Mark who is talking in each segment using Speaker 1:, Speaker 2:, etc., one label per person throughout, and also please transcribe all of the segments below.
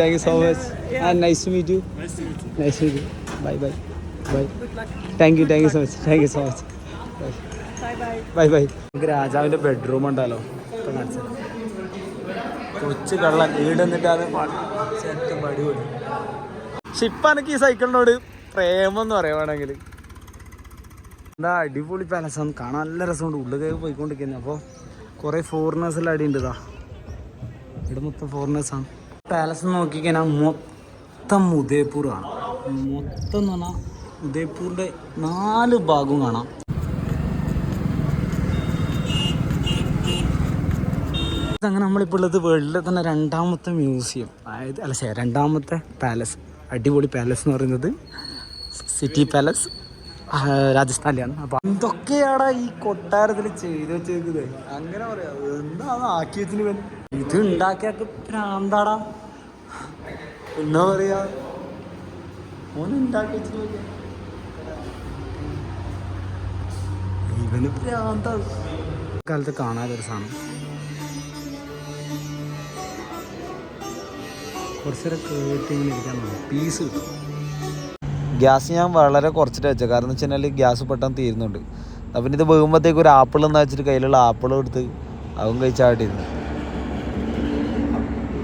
Speaker 1: Thank you so much and nice to meet you nice to meet you bye bye bye thank you thank you so much thank you so much bye bye നമുക്ക് രാജാവിന്റെ bedroom ഉണ്ടല്ലോ. ഇപ്പം കാണിച്ചത് കൊച്ചു കള്ളൻ വീട് എന്നിട്ടാണ് set പടിപൊളി പക്ഷെ ഇപ്പം എനിക്ക് ഈ സൈക്കിളിനോട് പ്രേമം എന്ന് പറയുവാണെങ്കിൽ എന്താ അടിപൊളി പാലസാണ് കാണാൻ നല്ല രസമുണ്ട്. ഉള്ളിലേക്ക് പോയിക്കൊണ്ടിരിക്കുന്നത് അപ്പോൾ കുറേ ഫോറിനേഴ്സ് എല്ലാം അടി ഉണ്ട് ഇതാ ഇവിടെ മൊത്തം ഫോറിനേഴ്സാണ് പാലസ് നോക്കിക്കഴിഞ്ഞാൽ മൊത്തം ഉദയപൂറാണ് മൊത്തം എന്ന് പറഞ്ഞാൽ ഉദയപൂരിന്റെ നാല് ഭാഗവും കാണാം. അങ്ങനെ നമ്മളിപ്പോൾ ഉള്ളത് വേൾഡിലെ തന്നെ രണ്ടാമത്തെ മ്യൂസിയം. അതായത് അല്ല ശരി രണ്ടാമത്തെ പാലസ് അടിപൊളി പാലസ് എന്ന് പറയുന്നത് സിറ്റി പാലസ് രാജസ്ഥാനിലാണ്. അപ്പൊ എന്തൊക്കെയാടാ ഈ കൊട്ടാരത്തിൽ ചെയ്തു വെച്ചേക്കുന്നത് അങ്ങനെ പറയാ. എന്താ ആക്കി വെച്ചിന്? ഇത് ഉണ്ടാക്കിയാക്ക് പ്രാന്താടാ എന്നാ പറയാ? ഓൻ ഉണ്ടാക്കി വെച്ചിട്ട് നോക്കിയാ. ഇവന് പ്രാന്താണ് കാലത്ത് കാണാതൊരു സാധനം. കുറച്ചേരം കേട്ട് പീസ് കിട്ടും.
Speaker 2: ഗ്യാസ് ഞാൻ വളരെ കുറച്ചിട്ട് വെച്ചത്. കാരണം എന്ന് വെച്ച് കഴിഞ്ഞാൽ ഗ്യാസ് പെട്ടെന്ന് തീരുന്നുണ്ട്. അപ്പം ഇത് വീകുമ്പോഴത്തേക്ക് ഒരു ആപ്പിൾ എന്ന് വെച്ചിട്ട് കയ്യിലുള്ള ആപ്പിൾ എടുത്ത് അതും കഴിച്ചാട്ടിരുന്നു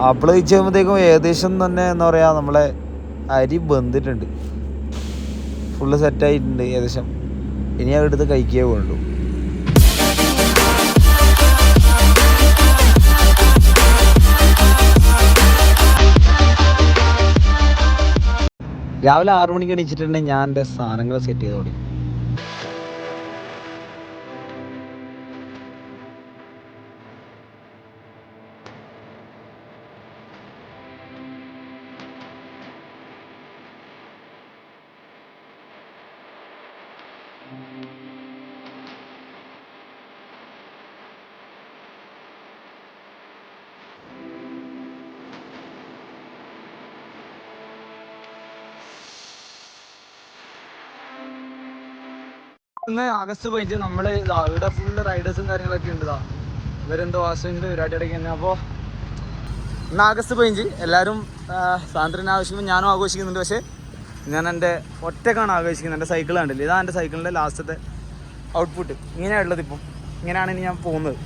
Speaker 2: ആപ്പിൾ ചെയ്യുമ്പോഴത്തേക്കും ഏകദേശം തന്നെ എന്താ പറയുക നമ്മളെ അരി ബന്ധിട്ടുണ്ട് ഫുള്ള് സെറ്റായിട്ടുണ്ട് ഏകദേശം. ഇനി അത് എടുത്ത് കഴിക്കേ വേണ്ടു.
Speaker 1: രാവിലെ ആറു മണിക്ക് എണീച്ചിട്ടുണ്ടെങ്കിൽ ഞാൻ എന്റെ സാധനങ്ങൾ സെറ്റ് ചെയ്ത് തുടങ്ങി ഇന്ന് ആഗസ്റ്റ് പോയിട്ട് നമ്മൾ ഇവിടെ ഫുള്ള് റൈഡേഴ്സും കാര്യങ്ങളൊക്കെ ഉണ്ട് ഇവരെന്തോ വാസുവിന്റെ പരിപാടി അടയ്ക്കുന്നത് അപ്പോൾ ഇന്ന് ആഗസ്റ്റ് പതിനഞ്ച്. എല്ലാവരും സ്വാതന്ത്ര്യം ആവശ്യവും ഞാനും ആഘോഷിക്കുന്നുണ്ട്. പക്ഷേ ഞാൻ എന്റെ ഒറ്റക്കാണ് ആഘോഷിക്കുന്നത്. എന്റെ സൈക്കിൾ കണ്ടില്ല? ഇതാണ് എന്റെ സൈക്കിളിന്റെ ലാസ്റ്റത്തെ ഔട്ട്പുട്ട് ഇങ്ങനെയാണ് ഉള്ളത് ഇപ്പം. ഇങ്ങനെയാണ് ഇനി ഞാൻ പോകുന്നത്.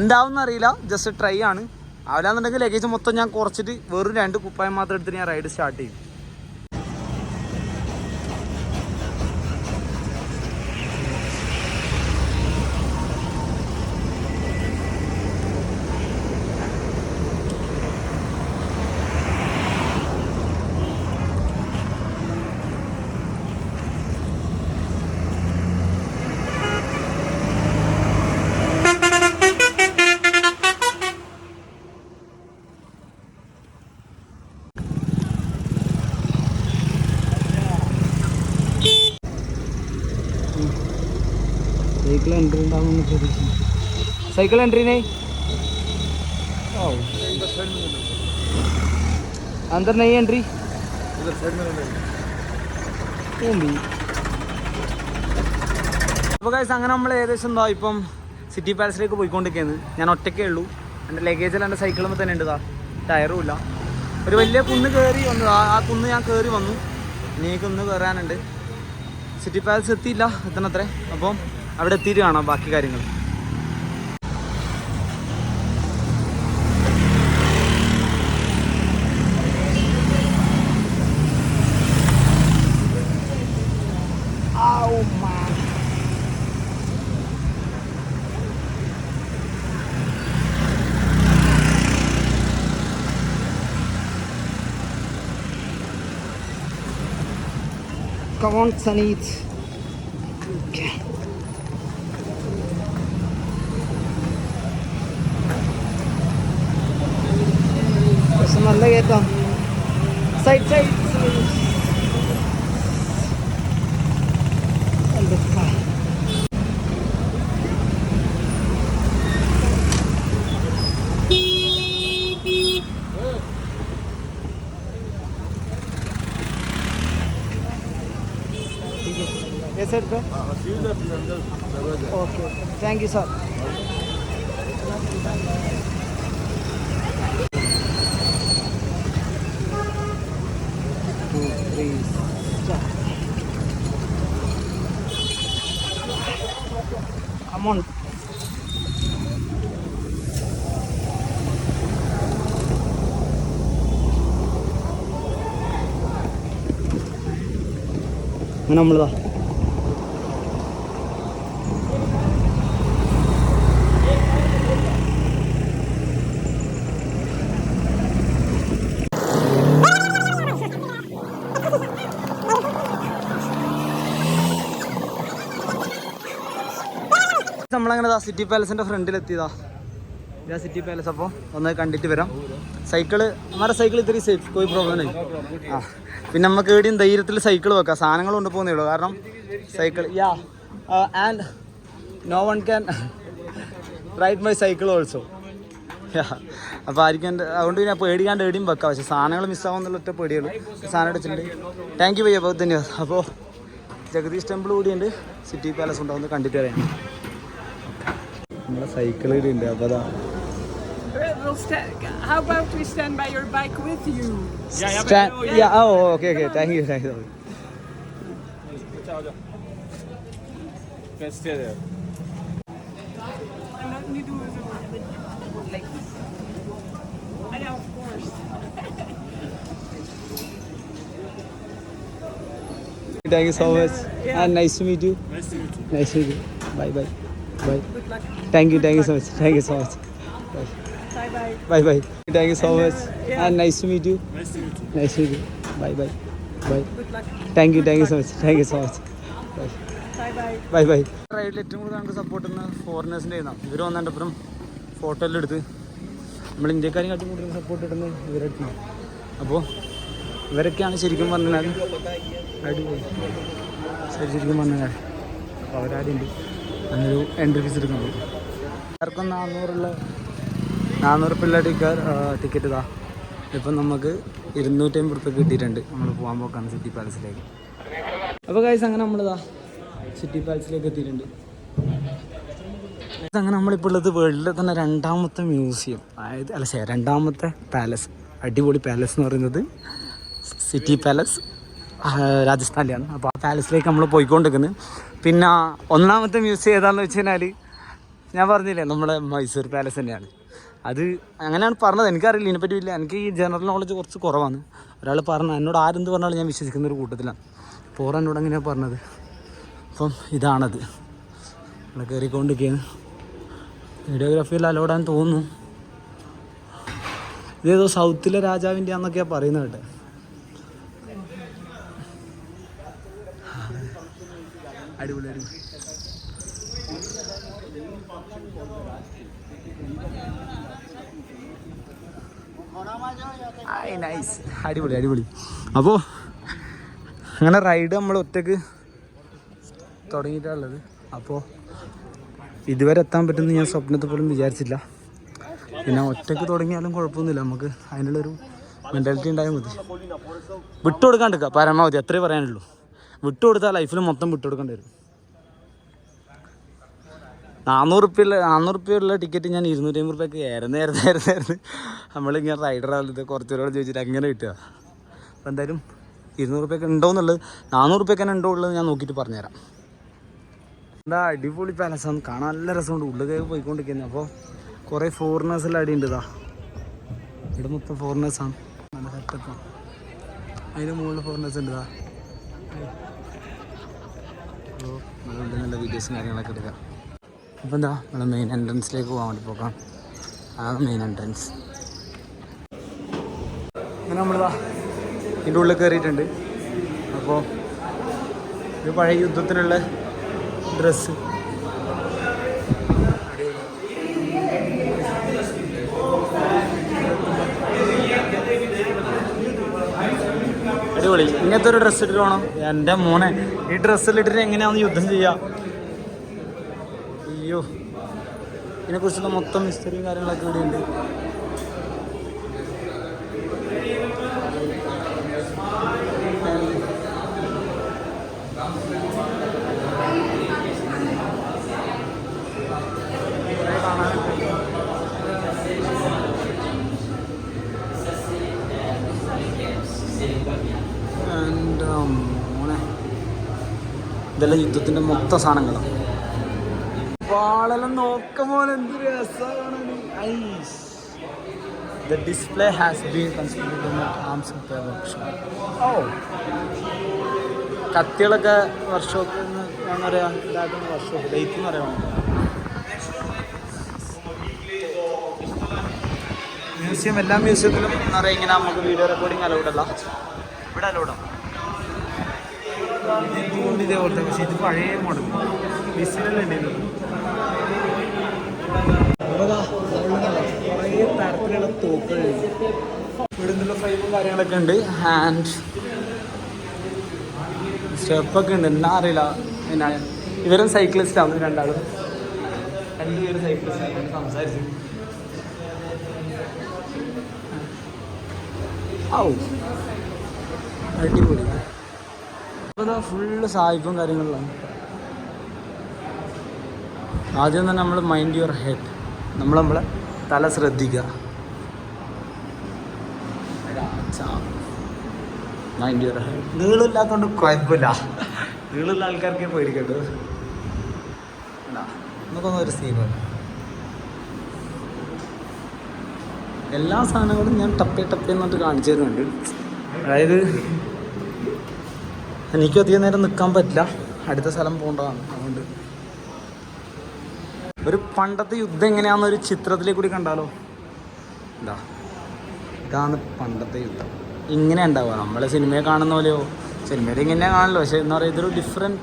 Speaker 1: എന്താവും അറിയില്ല. ജസ്റ്റ് ട്രൈ ആണ്. ആവില്ലാന്നുണ്ടെങ്കിൽ ലഗേജ് മൊത്തം ഞാൻ കുറച്ചിട്ട് വെറും രണ്ട് കുപ്പായം മാത്രം എടുത്തിട്ട് ഞാൻ റൈഡ് സ്റ്റാർട്ട് ചെയ്യും. സൈക്കിൾ എൻട്രി ഉണ്ടാവുമെന്ന് പ്രതീക്ഷിക്കുന്നു സൈക്കിൾ എൻട്രീനെ अंदर नहीं एंट्री അപ്പോൾ guys അങ്ങനെ നമ്മൾ ഏകദേശം എന്താ ഇപ്പം സിറ്റി പാലസിലേക്ക് പോയിക്കൊണ്ടിരിക്കുന്നത് ഞാൻ ഒറ്റയ്ക്കേ ഉള്ളൂ എൻ്റെ ലഗേജിൽ എൻ്റെ സൈക്കിളുമ്പോൾ തന്നെ ഉണ്ട് ഇതാ ടയറും ഇല്ല ഒരു വലിയ കുന്ന് കയറി വന്നു ആ ആ കുന്ന് ഞാൻ കയറി വന്നു ഇനി കുന്ന് കയറാനുണ്ട് സിറ്റി പാലസ് എത്തിയില്ല എത്തണത്രേ അപ്പം അവിടെ എത്തിയിട്ട് കാണാം ബാക്കി കാര്യങ്ങൾ Come on, Sanit. I take. Please amount അങ്ങനെ നമ്മളിതാ നമ്മളങ്ങനെ സിറ്റി പാലസിന്റെ ഫ്രണ്ടിലെത്തിയതാ ഇതാ സിറ്റി പാലസ് അപ്പോൾ ഒന്ന് കണ്ടിട്ട് വരാം. സൈക്കിൾ നമ്മുടെ സൈക്കിൾ ഇത്തിരി സേഫ് കോയി പ്രോബ്ലം ആ പിന്നെ നമുക്ക് എവിടെയും ധൈര്യത്തിൽ സൈക്കിൾ വെക്കാം. സാധനങ്ങൾ കൊണ്ടുപോകുന്നേ ഉള്ളൂ. കാരണം cycle yeah and no one can ride my cycle also അപ്പോൾ ആയിരിക്കും എന്റെ അതുകൊണ്ട് പിന്നെ പേടിക്കാണ്ട് എവിടെയും വെക്കാം. പക്ഷേ സാധനങ്ങൾ മിസ്സാവുന്നുള്ള ഒറ്റ പേടിയുള്ളൂ. സാധനം അടിച്ചിട്ടുണ്ട്. താങ്ക് യു ഭയ്യ അപ്പോൾ ധന്യവാദം അപ്പോൾ ജഗദീഷ് ടെമ്പിൾ കൂടിയുണ്ട്. സിറ്റി പാലസ് ഉണ്ടാവുന്നത് കണ്ടിട്ട് വരാം. നമ്മളെ സൈക്കിൾ ഇവിടെ ഉണ്ട് അപ്പോൾ അതാ
Speaker 3: We'll sta- How about we stand by your bike with you?
Speaker 1: Sta- yeah, oh, okay, okay. Thank you, thank you.
Speaker 3: And let me do it like this. I know, of course.
Speaker 1: Thank you so much.
Speaker 3: yeah.
Speaker 1: And nice to meet you. Nice to meet you. Nice to meet you. Bye, bye. Bye. Thank you thank you so much thank you so much bye
Speaker 3: bye Bye.
Speaker 1: Bye bye. Bye, bye. Thank you so
Speaker 3: And, uh,
Speaker 1: much.
Speaker 3: yeah.
Speaker 1: And bye bye bye. Thank you meet you. Nice to meet you. Bye, bye. Bye.
Speaker 3: Good luck.
Speaker 1: Thank you, thank you so much. Thank you so much. Bye.
Speaker 3: Bye bye.
Speaker 1: Bye bye റൈഡിൽ ഏറ്റവും കൂടുതൽ നമുക്ക് support ചെയ്യുന്ന ഫോറിനേഴ്സിന്റെ ആയിരുന്നു ഇവർ വന്നതിന്റെ അപ്പുറം photo എല്ലാം എടുത്ത് നമ്മൾ ഇന്ത്യക്കാരും കാട്ടി കൂടുതൽ സപ്പോർട്ട് ഇടുന്നത് ഇവരായിട്ടാണ് അപ്പോൾ ഇവരൊക്കെയാണ് ശരിക്കും പറഞ്ഞാൽ അടിപൊളി ശരി ശരിക്കും പറഞ്ഞാൽ അപ്പോൾ അവരാരും അങ്ങനൊരു എൻട്രി ഫീസ് എടുക്കുന്നുള്ളൂ ആർക്കും നാനൂറുള്ള നാനൂറ് പിള്ള ടിക്കറ്റ് ഇതാ. ഇപ്പം നമുക്ക് ഇരുന്നൂറ്റമ്പത് റുപ്യ കിട്ടിയിട്ടുണ്ട്. നമ്മൾ പോകാൻ പോക്കാണ് സിറ്റി പാലസിലേക്ക് അപ്പോൾ കാഴ്ച അങ്ങനെ നമ്മളിതാ സിറ്റി പാലസിലേക്ക് എത്തിയിട്ടുണ്ട്. അങ്ങനെ നമ്മളിപ്പോൾ ഉള്ളത് വേൾഡിലെ തന്നെ രണ്ടാമത്തെ മ്യൂസിയം അതായത് അല്ല ശരി രണ്ടാമത്തെ പാലസ് അടിപൊളി പാലസ് എന്ന് പറയുന്നത് സിറ്റി പാലസ് രാജസ്ഥാനിലാണ്. അപ്പോൾ ആ പാലസിലേക്ക് നമ്മൾ പോയിക്കൊണ്ടിരിക്കുന്നത് പിന്നെ ഒന്നാമത്തെ മ്യൂസിയം ഏതാണെന്ന് വെച്ച് കഴിഞ്ഞാൽ ഞാൻ പറഞ്ഞില്ലേ നമ്മുടെ മൈസൂർ പാലസ് തന്നെയാണ്. അത് അങ്ങനെയാണ് പറഞ്ഞത്. എനിക്കറിയില്ല ഇതിനെപ്പറ്റി ഇല്ല എനിക്ക് ഈ ജനറൽ നോളജ് കുറച്ച് കുറവാണ്. ഒരാൾ പറഞ്ഞ എന്നോട് ആരെന്ത് പറഞ്ഞാലും ഞാൻ വിശ്വസിക്കുന്ന ഒരു കൂട്ടത്തിലാണ്. പോറ എന്നോട് അങ്ങനെയാണ് പറഞ്ഞത്? അപ്പം ഇതാണത്. നമ്മൾ കയറിക്കൊണ്ടിരിക്കുകയാണ്. വീഡിയോഗ്രാഫിയിൽ അലോടാൻ തോന്നുന്നു. ഇതേതോ സൗത്തിലെ രാജാവിന്റെ ആണെന്നൊക്കെയാണ് പറയുന്നത് കേട്ടെ. അടിപൊളി അടിപൊളി ആയ് നൈസ് അടിപൊളി അടിപൊളി. അപ്പോൾ അങ്ങനെ റൈഡ് നമ്മൾ ഒറ്റയ്ക്ക് തുടങ്ങിയിട്ടുള്ളത്. അപ്പോൾ ഇതുവരെ എത്താൻ പറ്റുമെന്ന് ഞാൻ സ്വപ്നത്തിൽ പോലും വിചാരിച്ചില്ല. പിന്നെ ഒറ്റയ്ക്ക് തുടങ്ങിയാലും കുഴപ്പമൊന്നുമില്ല. നമുക്ക് അതിനുള്ളൊരു മെന്റാലിറ്റി ഉണ്ടായാൽ മതി. വിട്ടുകൊടുക്കാണ്ടിരിക്കുക പരമാവധി. അത്രേ പറയാനുള്ളൂ. വിട്ടുകൊടുത്താൽ ലൈഫിൽ മൊത്തം വിട്ടുകൊടുക്കേണ്ടി വരും നാനൂറ് റുപ്യുള്ള നാനൂറ് റുപ്യുള്ള ടിക്കറ്റ് ഞാൻ ഇരുന്നൂറ്റി അമ്പത് റുപ്യക്ക് ഏറെ ഏറുന്ന ഏറുന്ന ഏറുന്ന. നമ്മളിങ്ങനെ റൈഡറാണത് കുറച്ച് പേരോട് ചോദിച്ചിട്ട് അങ്ങനെ കിട്ടുക. അപ്പോൾ എന്തായാലും ഇരുന്നൂറ് റുപ്യൊക്കെ ഉണ്ടോ എന്നുള്ളത് നാനൂറ് തന്നെ ഉണ്ടോ ഉള്ളത് ഞാൻ നോക്കിയിട്ട് പറഞ്ഞുതരാം. എന്താ അടിപൊളി പാലസാണ് കാണാൻ നല്ല രസമുണ്ട്. ഉള്ളിലേക്ക് പോയിക്കൊണ്ടിരിക്കുന്നത് അപ്പോൾ കുറേ ഫോറിനേഴ്സെല്ലാം അടി ഉണ്ട് ഇതാ. ഇവിടെ മൊത്തം ഫോറിനേഴ്സാണ് നല്ല സെറ്റപ്പാണ് അതിന്റെ മുകളിൽ ഫോറിനേഴ്സ് ഉണ്ട് ഇതാ. അപ്പോൾ അതുകൊണ്ട് നല്ല വീഡിയോസും കാര്യങ്ങളൊക്കെ എടുക്കാം അപ്പോൾ എന്താ നമ്മൾ മെയിൻ എൻട്രൻസിലേക്ക് പോകാൻ വേണ്ടി പോകാം ആ മെയിൻ എൻട്രൻസ് അങ്ങനെ നമ്മളിതാ ഇതിന്റെ ഉള്ളിൽ കയറിയിട്ടുണ്ട്. അപ്പോൾ ഒരു പഴയ യുദ്ധത്തിനുള്ള ഡ്രസ്സ് അടിപൊളി. ഇങ്ങനത്തെ ഒരു ഡ്രസ്സ് ഇട്ടിട്ട് വേണം എന്റെ മോനെ ഈ ഡ്രസ്സിൽ ഇട്ടിട്ട് എങ്ങനെയാന്ന് യുദ്ധം ചെയ്യാം? അയ്യോ. ഇതിനെക്കുറിച്ചുള്ള മൊത്തം മിസ്റ്ററിയും കാര്യങ്ങളൊക്കെ ഇവിടെ എന്റെ മോനെ. ഇതെല്ലാം യുദ്ധത്തിന്റെ മൊത്ത സാധനങ്ങളാണ് വാളെല്ലാം നോക്കുമ്പോൾ എന്ത് രസമാണ് The display has been constructed in arms repair workshop. Oh. കത്തികളൊക്കെ വർക്ക്ഷോപ്പിൽ നിന്ന് എന്താ ഇതാക്കുന്ന വർക്ക്ഷോപ്പ് ഡേറ്റ് എന്ന് പറയാൻ മ്യൂസിയം എല്ലാ മ്യൂസിയത്തിലും എന്താ പറയുക ഇങ്ങനെ നമുക്ക് വീഡിയോ റെക്കോർഡിങ് അലൗഡല്ല ഇവിടെ അലൗഡാണ് ഇതുകൊണ്ട് ഇതേപോലത്തെ പക്ഷേ ഇത് പഴയ മോഡൽ ഡിസൈനല്ലേ ഉണ്ടായിരുന്നു ഇവിടെ കുറേ തരത്തിലുള്ള തോക്കുകളുണ്ട് ഇവിടെ ഫ്രെയിമും കാര്യങ്ങളൊക്കെ ഉണ്ട്. ഹാൻഡ് സ്റ്റെപ്പൊക്കെ ഉണ്ട്. എന്നാ അറിയില്ല. പിന്നെ ഇവരും സൈക്ലിസ്റ്റാണ് രണ്ടാളും. രണ്ടുപേരും സൈക്ലിസ്റ്റാണ് സംസാരിച്ചു. ഔ. അടിപൊളി. അപ്പോൾ ഫുള്ള് സായിപ്പും കാര്യങ്ങളിലാണ് ആദ്യം തന്നെ നമ്മൾ മൈൻഡ് യുവർ ഹെഡ് നമ്മൾ നമ്മളെ തല ശ്രദ്ധിക്കുക മൈൻഡ് യുവർ ഹെഡ് നീളമില്ലാത്തതുകൊണ്ട് കുഴപ്പമില്ല നീളുള്ള ആൾക്കാർക്ക് പേടിക്കട്ടെ നമുക്കൊന്നും ഒരു സീനാണ് എല്ലാ സാധനങ്ങളും ഞാൻ ടപ്പേ ടപ്പേ എന്നിട്ട് കാണിച്ചു തരുന്നുണ്ട്. അതായത് എനിക്കും അധികം നേരം നിൽക്കാൻ പറ്റില്ല. അടുത്ത സ്ഥലം പോകേണ്ടതാണ്. അതുകൊണ്ട്. ഒരു പണ്ടത്തെ യുദ്ധം എങ്ങനെയാണെന്ന് ഒരു ചിത്രത്തിലേക്ക് കൂടി കണ്ടാലോ? ഇതാ. ഇതാണ് പണ്ടത്തെ യുദ്ധം. ഇങ്ങനെ ഉണ്ടാവുക. നമ്മളെ സിനിമയെ കാണുന്ന പോലെയോ? സിനിമയിൽ ഇങ്ങനെ കാണല്ലോ പക്ഷേ എന്താ പറയുക ഇതൊരു ഡിഫറെന്റ്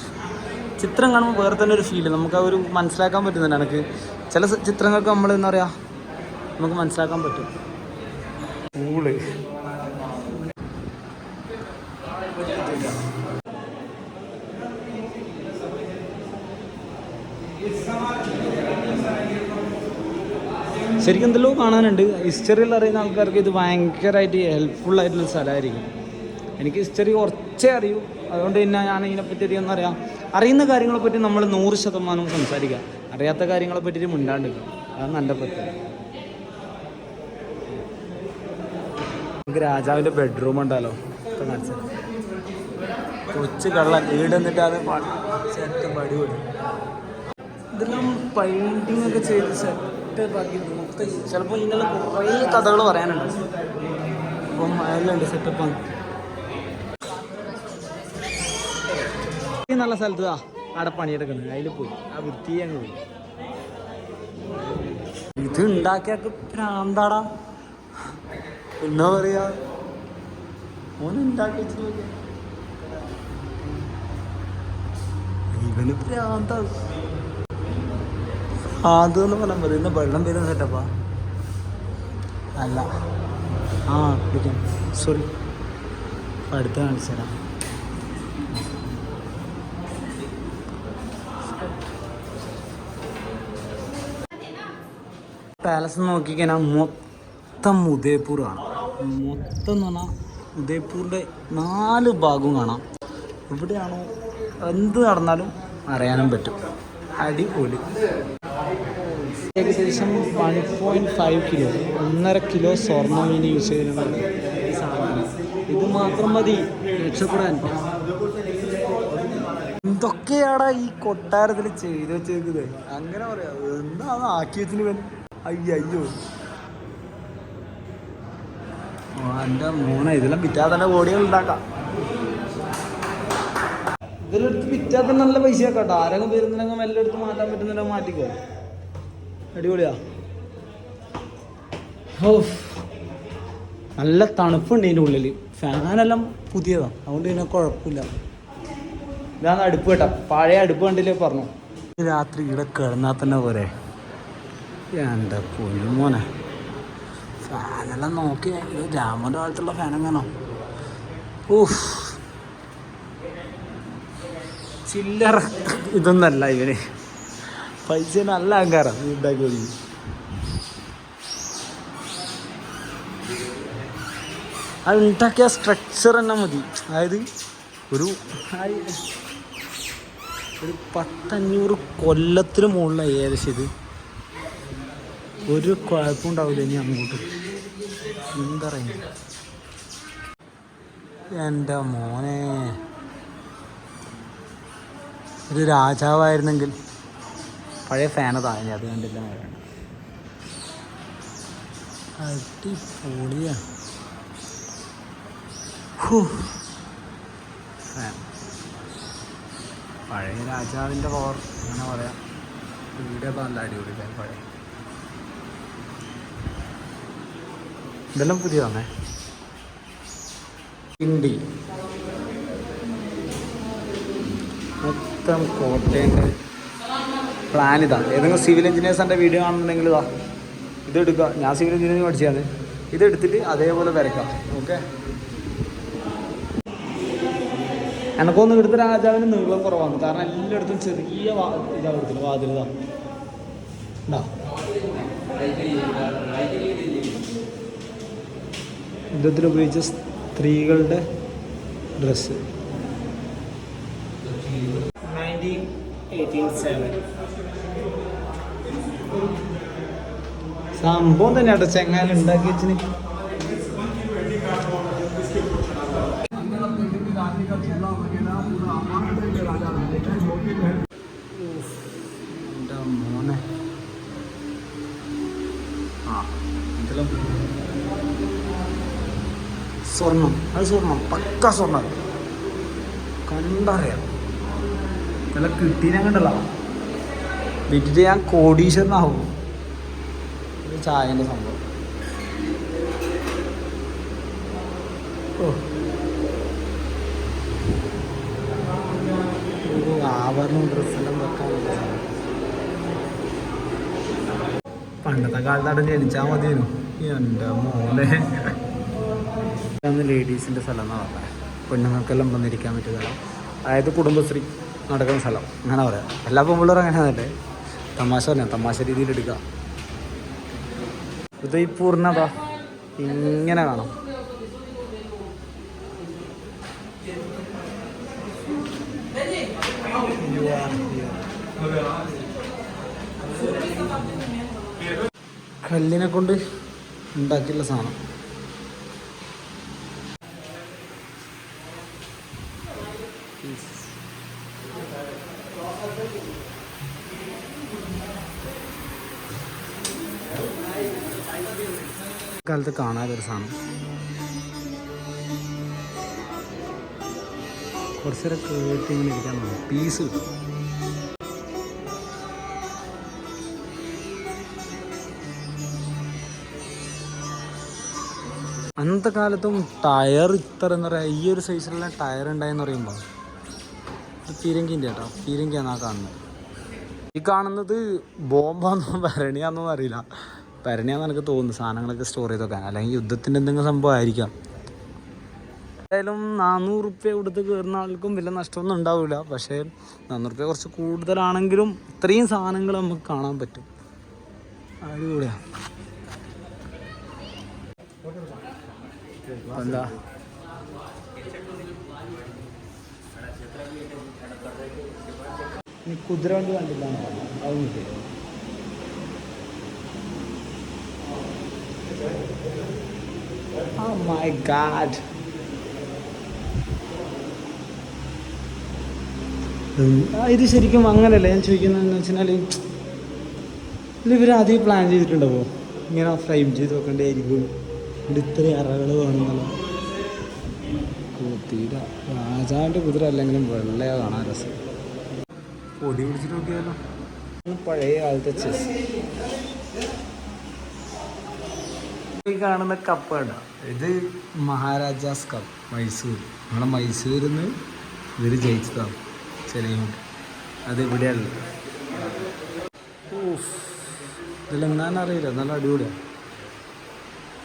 Speaker 1: ചിത്രം കാണുമ്പോൾ വേറെ തന്നെ ഒരു ഫീൽ നമുക്ക് ആ ഒരു മനസ്സിലാക്കാൻ പറ്റുന്നുണ്ട്. എനിക്ക് ചില ചിത്രങ്ങൾക്ക് നമ്മൾ എന്താ പറയുക നമുക്ക് മനസ്സിലാക്കാൻ പറ്റും. കൂൾ ശരിക്കും എന്തെല്ലോ കാണാനുണ്ട്. ഹിസ്റ്ററിയിൽ അറിയുന്ന ആൾക്കാർക്ക് ഇത് ഭയങ്കരമായിട്ട് ഹെൽപ്ഫുൾ ആയിട്ടുള്ള സ്ഥലമായിരിക്കും. എനിക്ക് ഹിസ്റ്ററി കുറച്ചേ അറിയൂ. അതുകൊണ്ട് തന്നെ ഞാൻ ഇതിനെപ്പറ്റി അധികം പറയുക അറിയുന്ന കാര്യങ്ങളെപ്പറ്റി നമ്മൾ നൂറ് ശതമാനവും സംസാരിക്കുക. അറിയാത്ത കാര്യങ്ങളെ പറ്റിയിട്ട് മിണ്ടാണ്ട് അതാണ് നല്ല പറ്റും നമുക്ക് രാജാവിന്റെ ബെഡ്റൂം ഉണ്ടല്ലോ. കൊച്ചു കള്ളൻ അത് സെറ്റ് പടിപൊളി ഇതെല്ലാം പെയിന്റിംഗ് ഒക്കെ ചെയ്ത് സെറ്റ് ആക്കി ചിലപ്പോൾ ഇതിനുള്ള കുറേ കഥകൾ പറയാനുണ്ട്. അപ്പം അതെല്ലാം സെറ്റപ്പ് നല്ല സ്ഥലത്ത് ആ അവിടെ പണിയെടുക്കുന്നത് അതിൽ പോയി. ആ വൃത്തി അങ്ങ് പോയി. ഇത് ഉണ്ടാക്കിയൊക്കെ പ്രാന്താടാ എന്നാ പറയാ? ഓനുണ്ടാക്കി വെച്ചിട്ട് ഇവന് ഭ്രാന്താണ് അതെന്ന് പറഞ്ഞാൽ മതി. ഇന്ന് വെള്ളം വരുന്ന സെറ്റപ്പാ അല്ല. ആ സോറി അടുത്ത കാണിച്ചു പാലസ് നോക്കിക്കഴിഞ്ഞാൽ മൊത്തം ഉദയപൂറാണ് മൊത്തം എന്ന് പറഞ്ഞാൽ ഉദയപൂരിന്റെ നാല് ഭാഗവും കാണാം. എവിടെയാണോ എന്ത് നടന്നാലും അറിയാനും പറ്റും. അടിപൊളി. ഏകദേശം വൺ പോയിന്റ് ഫൈവ് കിലോ ഒന്നര കിലോ സ്വർണം ഇനി യൂസ് ചെയ്യുന്നുണ്ട് ഇത് മാത്രം മതി രക്ഷപ്പെടാൻ. എന്തൊക്കെയാടാ ഈ കൊട്ടാരത്തിൽ ചെയ്ത് വെച്ചേക്കുന്നത്? അങ്ങനെ പറയാം. എന്താണ് ആക്കി വെച്ചിന് അയ്യോ എന്റെ മോനെ ഇതെല്ലാം വിറ്റാ തന്നെ കോടികൾ ഉണ്ടാക്കാം. ഇതിലെടുത്ത് പിറ്റാത്ത നല്ല പൈസ കേട്ടോ ആരെങ്കിലും വരുന്നുണ്ടെങ്കിൽ എല്ലാം എടുത്ത് മാറ്റാൻ പറ്റുന്നുണ്ടെങ്കിൽ മാറ്റിക്കോ. അടിപൊളിയാ. നല്ല തണുപ്പുണ്ട് ഇതിന്റെ ഉള്ളിൽ ഫാനെല്ലാം പുതിയതാണ് അതുകൊണ്ട് പിന്നെ കുഴപ്പമില്ല. ഇതാണ് അടുപ്പ് കേട്ടാ. പഴയ അടുപ്പ് കണ്ടില്ലേ പറഞ്ഞു. രാത്രി ഇവിടെ കിടന്നാൽ തന്നെ പോരെ. എന്റെ മോനെ. ഫാനെല്ലാം നോക്കി രാമന്റെ കാലത്തുള്ള ഫാൻ എങ്ങനോ ഊഫ് ചില്ലറ. ഇതൊന്നല്ല ഇവന്. പൈസ നല്ല അഹങ്കാരം. ഉണ്ടാക്കി ഒതുങ്ങി അത് ഉണ്ടാക്കിയ സ്ട്രക്ചർ തന്നെ മതി. അതായത് ഒരു ഒരു പത്തഞ്ഞൂറ് കൊല്ലത്തിന് മുകളിലാണ് ഏകദേശം ഇത്. ഒരു കുഴപ്പം ഉണ്ടാവില്ല ഇനി അങ്ങോട്ട്. എന്താ പറയുക എന്റെ മോനെ. ഒരു രാജാവായിരുന്നെങ്കിൽ പഴയ ഫാന താഴെ അത് കണ്ടില്ല. ഫാൻ. പഴയ രാജാവിന്റെ പവർ അങ്ങനെ പറയാം. വീടൊക്കെ നല്ല അടിപൊളി പഴയ. ഇതെല്ലാം പുതിയതാണേ കിണ്ടി മൊത്തം കോട്ടയന്റെ പ്ലാൻ ഇതാ. ഏതെങ്കിലും സിവിൽ എഞ്ചിനീയേഴ്സിന്റെ വീഡിയോ ആണെന്നുണ്ടെങ്കിൽ ഇതാ ഇത് എടുക്കുക. ഞാൻ സിവിൽ എഞ്ചിനീയറിംഗ് പഠിച്ചതാണ്. ഇത് എടുത്തിട്ട് അതേപോലെ വരയ്ക്കാം. ഓക്കെ എനക്കൊന്നും ഇവിടുത്തെ രാജാവിന് നീളം കുറവാണ്. കാരണം എല്ലായിടത്തും ചെറിയ ഇതാ കൊടുത്തില്ല വാതിലിതാ യുദ്ധത്തിൽ ഉപയോഗിച്ച സ്ത്രീകളുടെ ഡ്രസ്സ് സംഭവം തന്നെ കേട്ടോ ചെങ്ങാൽ ഉണ്ടാക്കി വെച്ചിന്. സ്വർണം. അത് സ്വർണം. പക്ക സ്വർണം. കണ്ടറിയാം. നല്ല കിട്ടീനെ കണ്ടല്ല. വിറ്റിട്ട് ഞാൻ കോടീശ്വരനാവും. ചായന്റെ സംഭവം. പണ്ടത്തെ കാലത്താണ് ജനിച്ചാൽ മതിയായിരുന്നു. എന്റെ മോനെ. ലേഡീസിന്റെ സ്ഥലം എന്നാണ് പറഞ്ഞത് പെണ്ണുങ്ങൾക്കെല്ലാം വന്നിരിക്കാൻ പറ്റിയ സ്ഥലം. അതായത് കുടുംബശ്രീ നടക്കുന്ന സ്ഥലം. അങ്ങനെ പറയാം. എല്ലാ പെൺപിള്ളേരും അങ്ങനെ തന്നെ തമാശ പറഞ്ഞാൽ തമാശ രീതിയിൽ എടുക്കുക. ഉദയ്പൂർണത ഇങ്ങനെ കാണാം. കല്ലിനെ കൊണ്ട് ഉണ്ടാക്കിയുള്ള സാധനം കാലത്ത് കാണാതൊരു സാധനം. കുറച്ച് കേട്ട് ഇങ്ങനെ ഇരിക്കാൻ തോന്നും. പീസ് കിട്ടും. അന്നത്തെ കാലത്തും ടയർ ഇത്ര എന്താ പറയുക ഈ ഒരു സൈസിലുള്ള ടയർ ഉണ്ടായെന്ന് പറയുമ്പോൾ പീരങ്കിന്റെ കേട്ടോ പീരങ്കിയാണ് ആ കാണുന്നത്. ഈ കാണുന്നത് ബോംബാന്നോ ഭരണിയാന്നോ ഭരണിയാന്ന് എനിക്ക് തോന്നുന്നു. സാധനങ്ങളൊക്കെ സ്റ്റോർ ചെയ്ത് വെക്കാൻ. അല്ലെങ്കിൽ യുദ്ധത്തിന്റെ എന്തെങ്കിലും സംഭവം ആയിരിക്കാം. എന്തായാലും നാനൂറ് റുപ്യ കൊടുത്ത് കയറുന്ന ആൾക്കും വലിയ നഷ്ടമൊന്നും ഉണ്ടാവില്ല. പക്ഷേ നാനൂറ് റുപ്യ കുറച്ച് കൂടുതലാണെങ്കിലും ഇത്രയും സാധനങ്ങൾ നമുക്ക് കാണാൻ പറ്റും. അടിപൊളിയാണ് എന്താ? കുതിര വണ്ടി കണ്ടില്ല Oh my god. ഇത് ശരിക്കും അങ്ങനെയല്ല ഞാൻ ചോദിക്കുന്നതെന്ന് വെച്ചാൽ ഇവർ ആദ്യം പ്ലാൻ ചെയ്തിട്ടുണ്ടാവോ ഇങ്ങനെ ഫ്രെയിം ചെയ്ത് വെക്കേണ്ടതായിരിക്കും ഇവിടെ ഇത്രയും അറകൾ വേണമെന്നുള്ള കുതിര. രാജാവിന്റെ കുതിര അല്ലെങ്കിലും വെള്ളയോ കാണാൻ രസം. പൊടി പിടിച്ചിട്ട് നോക്കിയാലോ? ഇത് പഴയ കാലത്തെ ചെസ് ഈ കാണുന്ന കപ്പ് ഇത് മഹാരാജാസ് കപ്പ് മൈസൂർ. നമ്മളെ മൈസൂരിൽ നിന്ന് ഇവർ ജയിച്ചതാണ് ചെറിയ അത് ഇവിടെയല്ല ഇതിലെങ്ങാൻ അറിയില്ല നല്ല അടിപൊളിയാണ്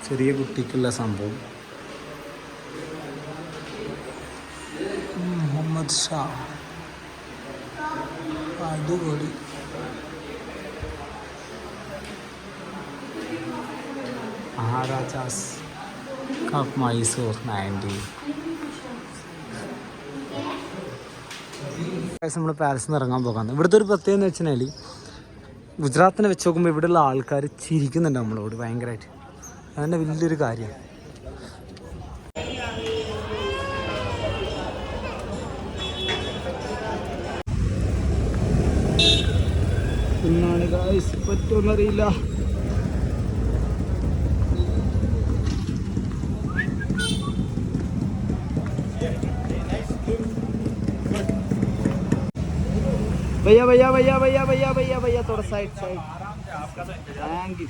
Speaker 1: ചെറിയ കുട്ടിക്കുള്ള സംഭവം. മുഹമ്മദ് ഷാ. അടിപൊളി. മഹാരാജാസ് കപ്പ് മൈസൂർ നയന്റീൻ നമ്മൾ പാലസ് നിന്ന് ഇറങ്ങാൻ പോകാം ഇവിടുത്തെ ഒരു പ്രത്യേകത എന്ന് വെച്ചാൽ ഗുജറാത്തിനെ വെച്ച് നോക്കുമ്പോൾ ഇവിടെയുള്ള ആൾക്കാർ ചിരിക്കുന്നുണ്ട് നമ്മളോട് ഭയങ്കരമായിട്ട് അതന്നെ വലിയൊരു കാര്യമാണ് ഇന്നാണ് ഗായ്സ് പറ്റുമെന്നറിയില്ല भैया भैया भैया भैया भैया भैया भैया थोड़ा साइड साइड थैंक यू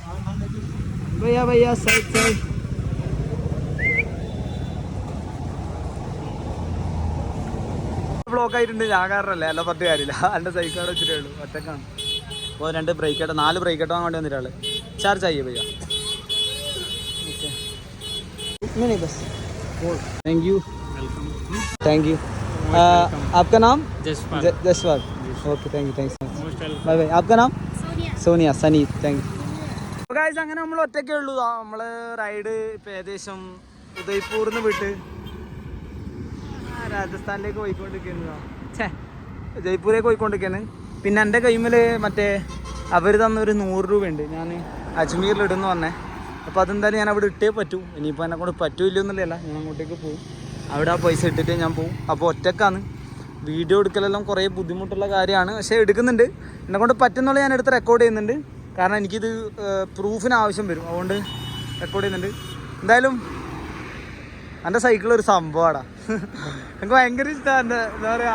Speaker 1: भैया भैया साइड साइड ബ്ലോക്ക് ആയിട്ടുണ്ട് ഞാൻ കാരണല്ലേ അല്ല പറഞ്ഞ കാര്യമില്ല എൻ്റെ സൈക്കിൾ അവിടെ വെച്ചിട്ടേ ഉള്ളൂ ഒറ്റക്കാണ് അപ്പോൾ രണ്ട് ബ്രേക്ക് ആയിട്ട് നാല് ബ്രേക്ക് ആയിട്ട് വാങ്ങേണ്ടി വന്നിട്ട് ആള് ചാർജ് ആയിേ ഭയ്യ नहीं बस थैंक यू थैंक यू आपका नाम
Speaker 4: Jaspal
Speaker 1: okay thank you thank you bye bye ആപ്കാ നാം? സോനിയ സനി താങ്ക് യു ഗായ്സ് അങ്ങനെ നമ്മൾ ഒറ്റയ്ക്കേ ഉള്ളൂ. നമ്മൾ റൈഡ് ഇപ്പം ഏകദേശം ഉദയ്പൂറിൽ നിന്ന് വിട്ട് രാജസ്ഥാനിലേക്ക് പോയിക്കൊണ്ടിരിക്കുന്നതാണ് ജയ്പൂരേക്ക് പോയിക്കൊണ്ടിരിക്കുന്നത് പിന്നെ എന്റെ കൈമിൽ മറ്റേ അവർ തന്ന ഒരു നൂറ് രൂപയുണ്ട്. ഞാൻ അജ്മീറിലിടുന്നു പറഞ്ഞേ അപ്പോൾ അതെന്തായാലും ഞാൻ അവിടെ ഇട്ടേ പറ്റൂ. ഇനിയിപ്പോൾ എന്നെ കൊണ്ട് പറ്റൂല്ല എന്നുള്ളതല്ല ഞാൻ അങ്ങോട്ടേക്ക് പോകും അവിടെ ആ പൈസ ഇട്ടിട്ട് ഞാൻ പോകും അപ്പോൾ ഒറ്റക്കാണ്. വീഡിയോ എടുക്കലെല്ലാം കുറേ ബുദ്ധിമുട്ടുള്ള കാര്യമാണ്. പക്ഷേ എടുക്കുന്നുണ്ട്. എന്നെ കൊണ്ട് പറ്റുന്നുള്ള ഞാൻ എടുത്ത് റെക്കോർഡ് ചെയ്യുന്നുണ്ട്. കാരണം എനിക്കിത് പ്രൂഫിന് ആവശ്യം വരും. അതുകൊണ്ട് റെക്കോർഡ് ചെയ്യുന്നുണ്ട്. എന്തായാലും എന്റെ സൈക്കിൾ ഒരു സംഭവമാടാ എനിക്ക് ഭയങ്കര ഇഷ്ടമാണ് എന്റെ എന്താ പറയുക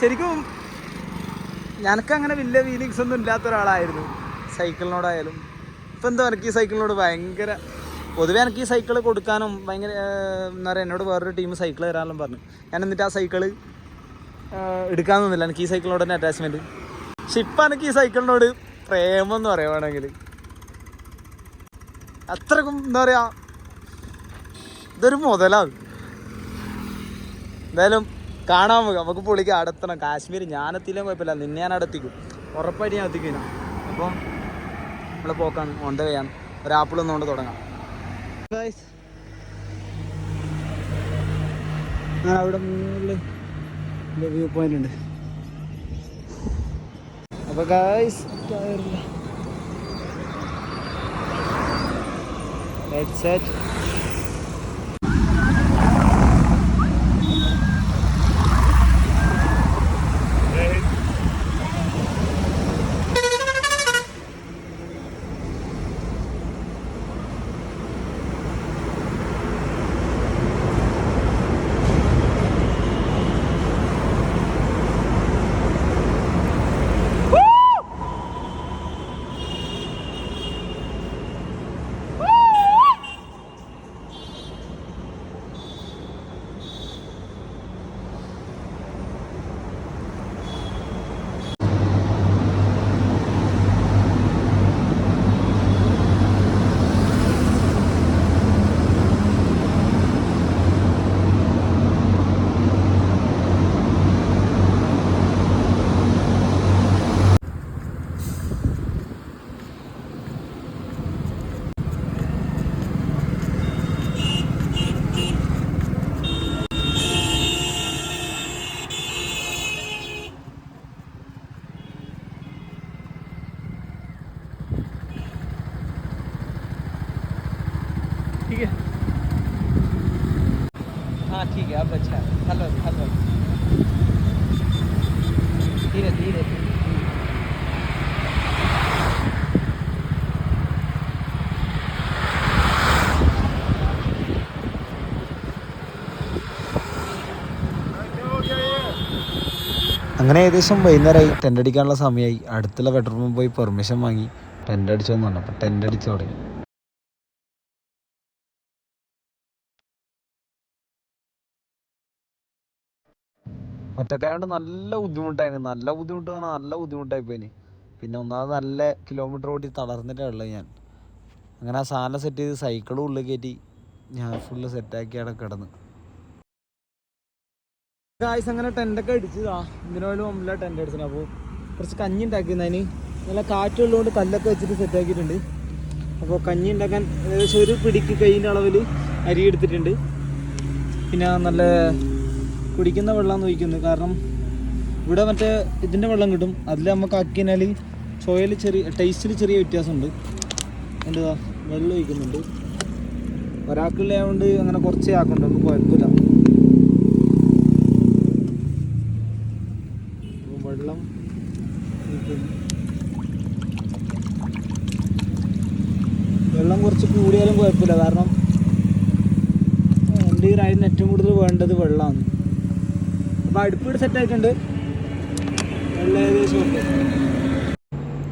Speaker 1: ശരിക്കും ഞാനൊക്കെ അങ്ങനെ വലിയ ഫീലിങ്സ് ഒന്നും ഇല്ലാത്ത ഒരാളായിരുന്നു. സൈക്കിളിനോടായാലും ഇപ്പം എന്താ പറയുക ഈ സൈക്കിളിനോട് ഭയങ്കര പൊതുവേ എനിക്ക് ഈ സൈക്കിൾ കൊടുക്കാനും ഭയങ്കര എന്താ പറയുക എന്നോട് വേറൊരു ടീം സൈക്കിൾ തരാനെല്ലാം പറഞ്ഞു. ഞാൻ എന്നിട്ട് ആ സൈക്കിൾ നിന്നില്ല. എനിക്ക് ഈ സൈക്കിളിനോട് തന്നെ അറ്റാച്ച്മെന്റ് പക്ഷെ ഇപ്പം എനിക്ക് ഈ സൈക്കിളിനോട് പ്രേമം എന്ന് പറയുവാണെങ്കിൽ അത്രക്കും എന്താ പറയുക ഇതൊരു മുതലാണ് എന്തായാലും കാണാൻ നമുക്ക് നമുക്ക് പുള്ളിക്ക് അടുത്തണം കാശ്മീർ ഞാനെത്തിയില്ലെങ്കിൽ കുഴപ്പമില്ല. നിന്നെ ഞാൻ അടുത്തിക്കും ഉറപ്പായിട്ട് ഞാൻ എത്തിക്കില്ല അപ്പം നമ്മൾ പോക്കാണ്. ഓൺ ദ ഒരു ആപ്പിൾ തുടങ്ങാം. ഞാൻ അവിടെ മുകളിൽ വ്യൂ പോയിന്റ് ഉണ്ട്. അപ്പോൾ ഗായ്സ് ഹെഡ്സെറ്റ്
Speaker 2: അങ്ങനെ ഏകദേശം വൈകുന്നേരമായി ടെന്റ് അടിക്കാനുള്ള സമയമായി അടുത്തുള്ള ബെഡ്റൂമിൽ പോയി പെർമിഷൻ വാങ്ങി. ടെന്റ് അടിച്ചോന്ന് പറഞ്ഞു. അപ്പോൾ ടെന്റ് അടിച്ചു തുടങ്ങി. ഒറ്റക്കായോണ്ട് നല്ല ബുദ്ധിമുട്ടായിരുന്നു നല്ല ബുദ്ധിമുട്ട് പറഞ്ഞാൽ നല്ല ബുദ്ധിമുട്ടായി പോയിന് പിന്നെ ഒന്നാമത് നല്ല കിലോമീറ്റർ ഓടി തളർന്നിട്ടേ ഉള്ളു ഞാൻ. അങ്ങനെ ആ സാധനം സെറ്റ് ചെയ്ത് സൈക്കിളും ഉള്ളിൽ കയറ്റി ഞാൻ ഫുള്ള് സെറ്റാക്കി അവിടെ കിടന്ന്.
Speaker 1: ഗായ്സ് അങ്ങനെ ടെന്റൊക്കെ അടിച്ചതാ. ഇതിനോലും മുമ്പില ടെന്റ് അടിച്ചത്. അപ്പോൾ കുറച്ച് കഞ്ഞി ഉണ്ടാക്കുന്നതിന് നല്ല കാറ്റുള്ളതുകൊണ്ട് കല്ലൊക്കെ വെച്ചിട്ട് സെറ്റ് ആക്കിയിട്ടുണ്ട്. അപ്പോൾ കഞ്ഞി ഉണ്ടാക്കാൻ ഏകദേശം ഒരു പിടിക്ക് കൈയിന്റെ അളവിൽ അരി എടുത്തിട്ടുണ്ട്. പിന്നെ നല്ല കുടിക്കുന്ന വെള്ളം ഒഴിക്കുന്നത് കാരണം ഇവിടെ മറ്റേ ഇതിന്റെ വെള്ളം കിട്ടും. അതിൽ നമുക്ക് ആക്കിയാൽ ചോയൽ ചെറിയ ടേസ്റ്റിൽ ചെറിയ വ്യത്യാസമുണ്ട്. എന്താ വെള്ളം ഒഴിക്കുന്നുണ്ട്. ഒരാൾക്കുള്ളതുകൊണ്ട് അങ്ങനെ കുറച്ചേ ആക്കുന്നുണ്ട് കുഴപ്പമില്ല അപ്പോൾ വെള്ളം ഒഴിക്കുന്നു. കുഴപ്പമില്ല കാരണം റൈഡിന് ഏറ്റവും കൂടുതൽ വേണ്ടത് വെള്ളമാണ്. അപ്പോൾ അടുപ്പിവിടെ സെറ്റ് ആയിട്ടുണ്ട്. വെള്ളം ഏകദേശം ഓക്കെ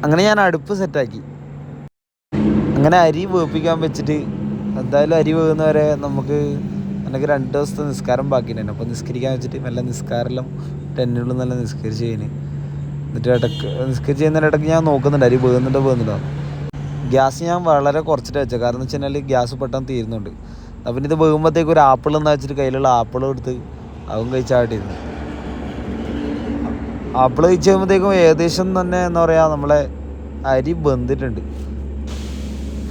Speaker 2: അങ്ങനെ ഞാൻ അടുപ്പ് സെറ്റാക്കി അങ്ങനെ അരി വേപ്പിക്കാൻ വെച്ചിട്ട് എന്തായാലും അരി വേകുന്നവരെ നമുക്ക് എനിക്ക് രണ്ട് ദിവസത്തെ നിസ്കാരം ബാക്കിയുണ്ടായിരുന്നു. അപ്പോൾ നിസ്കരിക്കാൻ വെച്ചിട്ട് നല്ല നിസ്കാരെല്ലാം ടെന്നുകളും നല്ല നിസ്കരിച്ച് കഴിഞ്ഞ് എന്നിട്ട് ഇടയ്ക്ക് നിസ്കരിച്ച് കഴിഞ്ഞാൽ ഇടയ്ക്ക് ഞാൻ നോക്കുന്നുണ്ട്. അരി വേകുന്നുണ്ടോ വേകുന്നുണ്ടോ ഗ്യാസ് ഞാൻ വളരെ കുറച്ചിട്ട് വെച്ചത്. കാരണം എന്ന് വെച്ച് കഴിഞ്ഞാൽ ഗ്യാസ് പെട്ടെന്ന് തീരുന്നുണ്ട്. അപ്പം ഇത് വീകുമ്പോഴത്തേക്ക് ഒരു ആപ്പിൾ എന്ന് വെച്ചിട്ട് കയ്യിലുള്ള ആപ്പിൾ എടുത്ത് അതും കഴിച്ചാട്ടിരുന്നു ആപ്പിൾ കഴിച്ച് കഴിയുമ്പോഴത്തേക്കും ഏകദേശം തന്നെ എന്താ പറയുക നമ്മളെ അരി ബന്ധിട്ടുണ്ട്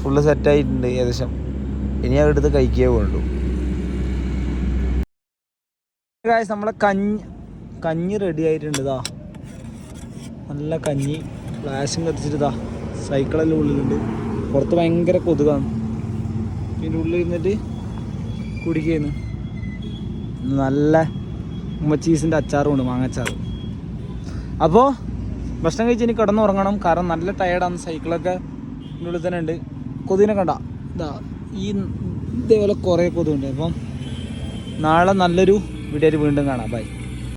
Speaker 2: ഫുള്ള് സെറ്റായിട്ടുണ്ട് ഏകദേശം. ഇനി അത് എടുത്ത് കഴിക്കേ വേണ്ടു.
Speaker 1: നമ്മളെ കഞ്ഞി കഞ്ഞി റെഡി ആയിട്ടുണ്ട് ഇതാ. നല്ല കഞ്ഞി ഫ്ലാഷും കത്തിച്ചിട്ട് സൈക്കിളെല്ലാം ഉള്ളിലുണ്ട്. പുറത്ത് ഭയങ്കര കൊതുകാണ്. ഇതിന്റെ ഉള്ളിൽ ഇരുന്നിട്ട് കുടിക്കുന്നു. നല്ല ഉമ്മച്ചീസിന്റെ അച്ചാറുമുണ്ട് മാങ്ങച്ചാറ്. അപ്പോൾ ഭക്ഷണം കഴിച്ച് ഇനി കിടന്നുറങ്ങണം കാരണം നല്ല ടയേർഡാണ് സൈക്കിളൊക്കെ ഉള്ളിൽ തന്നെ ഉണ്ട്. കൊതുകിനെ കണ്ട. ഇതാ ഈ ഇതേപോലെ കുറേ കൊതുകുണ്ട്. അപ്പം നാളെ നല്ലൊരു വീഡിയോയിൽ വീണ്ടും കാണാം. ബൈ